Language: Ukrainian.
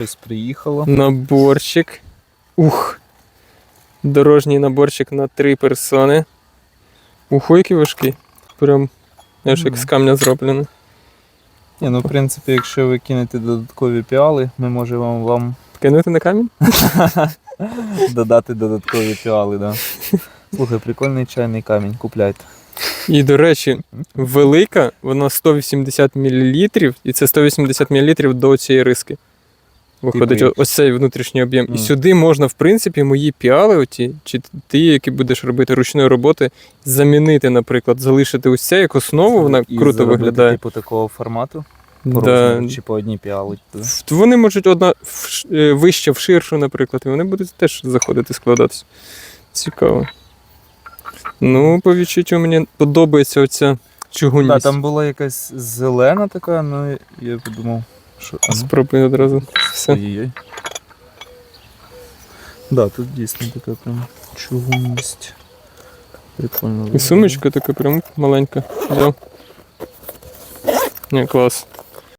Щось приїхало. Наборчик. Ух. Дорожній наборчик на три персони. Ух, який важкий. Прям, знаєш, як з камня зроблений. Ні, ну в принципі, якщо ви кинете додаткові піали, ми можемо вам Кинути на камінь? додати додаткові піали, да. Слухай, прикольний чайний камінь, купляйте. І, до речі, велика, вона 180 мл, і це 180 мл до цієї риски. Виходить, Типу, ось цей внутрішній об'єм. І сюди можна, в принципі, мої піали, оті, чи ті, які будеш робити ручної роботи, замінити, наприклад, залишити ось це як основу, вона І круто виглядає. Типу такого формату. Да. чи по одній піали. Вони можуть одна е, вище в ширшу, наприклад, і вони будуть теж заходити складатися. Цікаво. Ну, по відчуттю мені подобається оця чугунність. Да, там була якась зелена така, ну я подумав, що. а ну, Спробую одразу. Все. Ой-ой. Да, тут дійсно така прям чугунність. Прикольно. І сумочка така прям маленька. Взяв. Ні, клас.